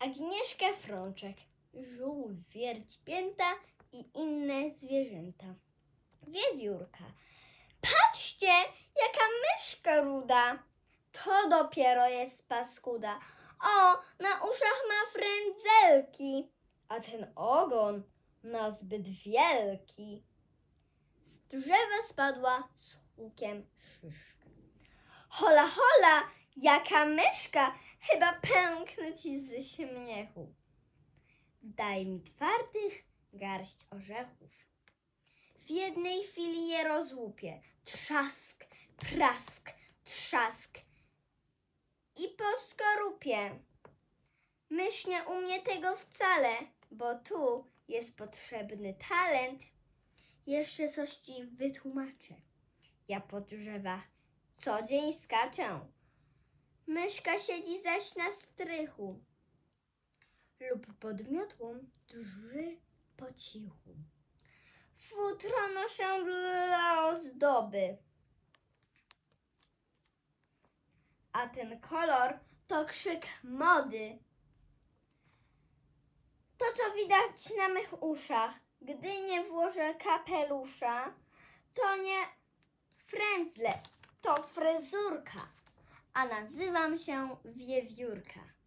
Agnieszka Frączek, żółw, wierćpięta i inne zwierzęta. Wiewiórka. Patrzcie, jaka myszka ruda. To dopiero jest paskuda. O, na uszach ma frędzelki, a ten ogon ma zbyt wielki. Z drzewa spadła z hukiem szyszka. Hola, hola, jaka myszka, chyba pęknę ci ze śmiechu. Daj mi twardych garść orzechów. W jednej chwili je rozłupię. Trzask, prask, trzask. I po skorupie. Mysz nie umie tego wcale, bo tu jest potrzebny talent. Jeszcze coś ci wytłumaczę. Ja po drzewach co dzień skaczę. Myszka siedzi zaś na strychu lub pod miotłą drży po cichu. Futro noszę dla ozdoby. A ten kolor to krzyk mody. To, co widać na mych uszach, gdy nie włożę kapelusza, to nie frędzle, to fryzurka, a nazywam się Wiewiórka.